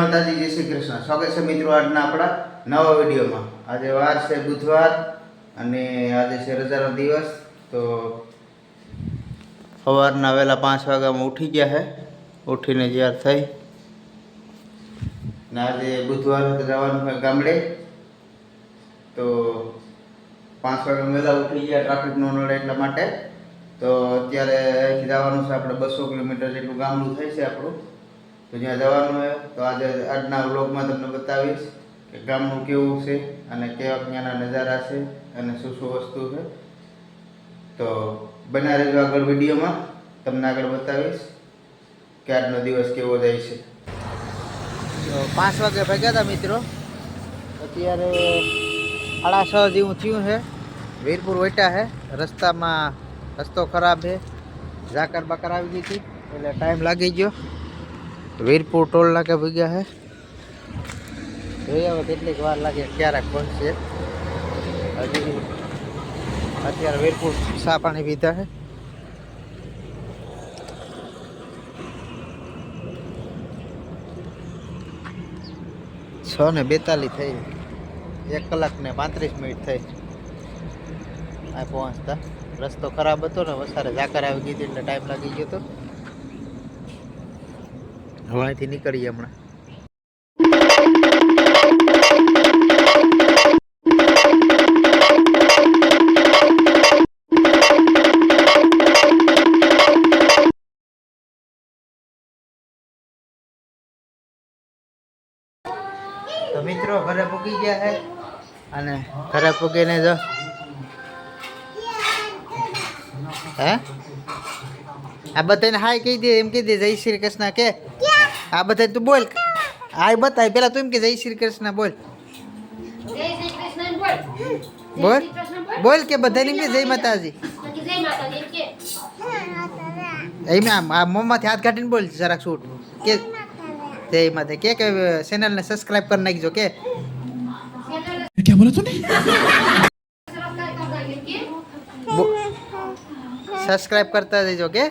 માતાજી, જય શ્રી કૃષ્ણ. સ્વાગત છે મિત્રો આજના આપણા નવા વિડીયોમાં. આજે વાર છે બુધવાર અને આજે છે રજાનો દિવસ, તો સવારના વહેલા પાંચ વાગ્યામાં ઉઠી ગયા છે ઉઠીને જ્યાર થઈ. ને આજે બુધવાર જવાનું હોય ગામડે, તો પાંચ વાગ્યા વહેલા ઉઠી ગયા ટ્રાફિક ન નડે એટલા માટે. તો અત્યારે જવાનું છે આપણે બસો કિલોમીટર જેટલું ગામડું થાય છે આપણું. તો જ્યાં જવાનું હોય, તો આજે આજના વ્લોગમાં તમને બતાવીશ કે ગામનું કેવું છે અને કેવા ત્યાંના નજારા છે અને શું શું વસ્તુ છે. તો બના રહેજો આગળ વિડીયોમાં. તમને આગળ બતાવીશ કે આજનો દિવસ કેવો જાય છે. પાંચ વાગે ભેગા હતા મિત્રો. અત્યારે સાડા છ જેવું થયું છે. વીરપુર વટ્યા છે. રસ્તામાં રસ્તો ખરાબ છે. ઝાકર બાકર આવી ગઈ હતી. એટલે ટાઈમ લાગી ગયો. વીરપુર ટોલ નાકે ભેગા છે જોઈએ હવે કેટલીક વાર લાગે ક્યારેક પહોંચશે હજી અત્યારે વીરપુર ચા પાણી પીધા છે છ ને બેતાલીસ થઈ. એક કલાક ને પાંત્રીસ મિનિટ થઈ. આ પહોંચતા. રસ્તો ખરાબ હતો ને વસારે ઝાકર આવી ગઈ હતી એટલે ટાઈમ લાગી ગયો હતો હવે અહીંથી નીકળીએ હમણાં. તો મિત્રો, ઘરે પૂકી ગયા છે. અને ઘરે પૂકીને જો. હે? આ બધાને હાય કહી દે, એમ કહી દે, જય શ્રી કૃષ્ણ કે આ બધા તું બોલ હાય બતાય પેલા તું એમ કે જય શ્રી કૃષ્ણ બોલ જય શ્રી કૃષ્ણ બોલ બોલ જય શ્રી કૃષ્ણ બોલ બોલ કે બધાને એમ કે જય માતાજી બાકી જય માતાજી એમ કે એમ આમ આ મોંમાંથી હાથ કાઢીને બોલ જરાક શૂટ કે જય માતા કે કે ચેનલને સબસ્ક્રાઇબ કરી નાખજો કે क्या बोला तूने સબસ્ક્રાઇબ કરતા જજો કે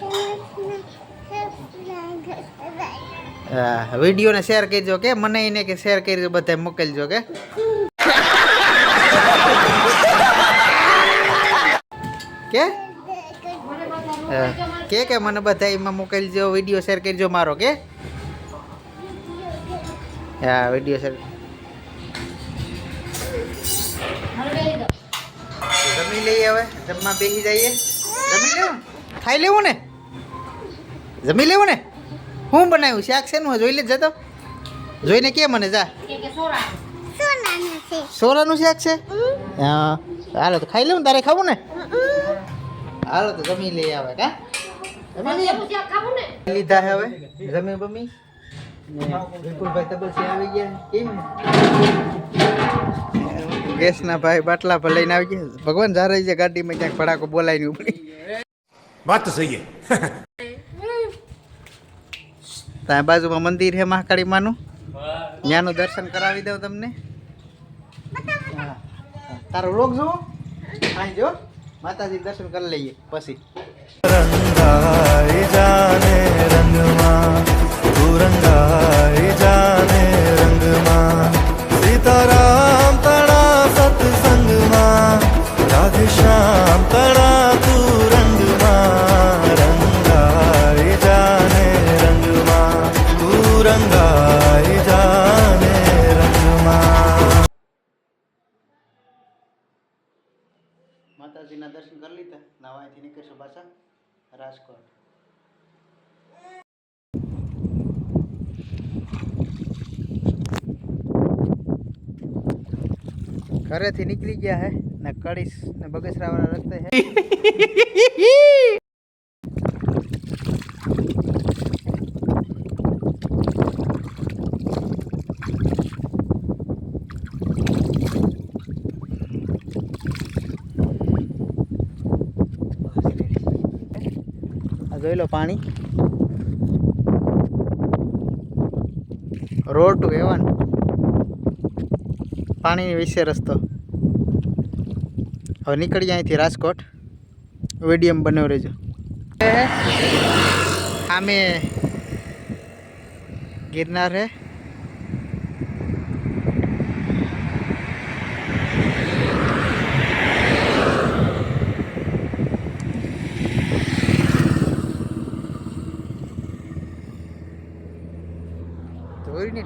હા વિડીયોને શેર કરજો કે મને એને કે શેર કરજો બધા મોકલજો કે. કે. કે કે મને બધા એમાં મોકલજો, વીડિયો શેર કરજો મારો કે? હા, વીડિયો શેર. જમી લઈએ હવે, જમવા બેસી જઈએ. જમી લેવું ખાઈ લેવું ને? જમી લેવું ને? હું બનાવ્યું? શાક શેનું જોઈ લે તો. જોઈને કે મને જા. સોરાનું. શાક છે? હા. હાલો તો ખાઈ લઉં તારે ખાવું ને? હાલો તો જમી લઈ આવે કા? લીધા હે હવે. જમી બમી. વિપુલભાઈ તબલસી આવી ગયા ગેસના ભાઈ બાટલા પર આવી ગયા ભગવાન જા રહી છે ગાડીમાં ક્યાંક પડાકો બોલાવીને ઉપડી વાત તો સહી ત્યાં બાજુમાં મંદિર છે મહાકાળી માનું ત્યાંનું દર્શન કરાવી દઉં તમને. તારો રોગ જો અહીં જો. માતાજી દર્શન કરી લઈએ પછી. રંગાઈ જાને રંગમાં. રંગાઈ કરી લીધા નવા અહીંથી નીકળશું પાછા રાજકોટ ઘરેથી નીકળી ગયા હે ને કડીશ ને બગસરા વાળા રસ્તે હે આ જોઈ લો પાણી. રોડ ટુ એવન પાણી વિશે રસ્તો. હવે નીકળીએ અહીંથી રાજકોટ. વિડીયમ બનાવ રહેજો. આમે ગિરનાર હે.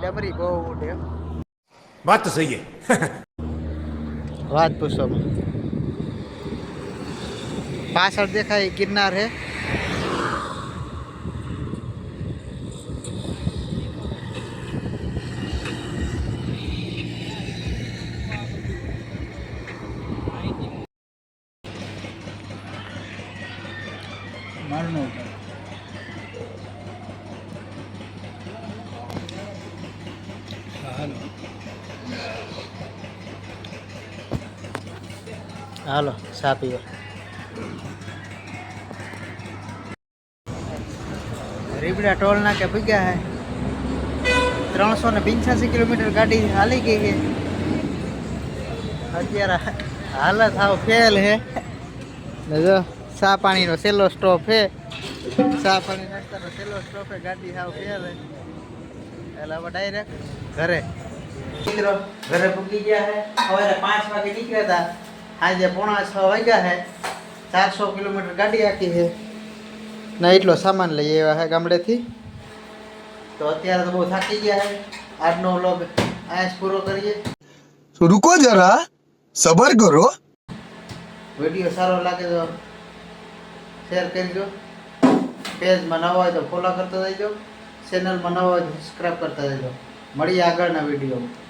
ડમરી બહુ ઉડે. વાત તો સહી વાત પૂછો પાછળ દેખાય ગિરનાર હે. હાલો ચા પીવા. રીબડા ટોલ નાકે ભૂગ્યા હે. ત્રણસો ને પિંચ્યાસી કિલોમીટર ગાડી હાલી ગઈ છે અત્યારે હાલત સાવ ફેલ હે. ને જો ચા પાણીનો છેલ્લો સ્ટોપ હે. ચા પાણી નાસ્તાનો છેલ્લો સ્ટોપ હે. ગાડી હાવ ફેલ હે. અલાવા ડાયરેક્ટ ઘરે મિત્રો ઘરે પૂકી ગયા છે સવારે પાંચ વાગે નીકળ્યા હતા આજે પોણા છ વાગ્યા છે ચારસો કિલોમીટર ગાડી આખી છે ને એટલો સામાન લઈ આવ્યા છે ગામડેથી તો અત્યારે તો બહુ થાકી ગયા છે આજનો વ્લોગ આ પૂરો કરીએ રૂકો જરા સબર કરો વિડીયો સારો લાગે તો શેર કરજો પેજમાં નવા હોય તો ફોલો કરતા જજો ચેનલમાં નવા હોય તો સબસ્ક્રાઈબ કરતા જજો મળીએ આગળના વિડીયોમાં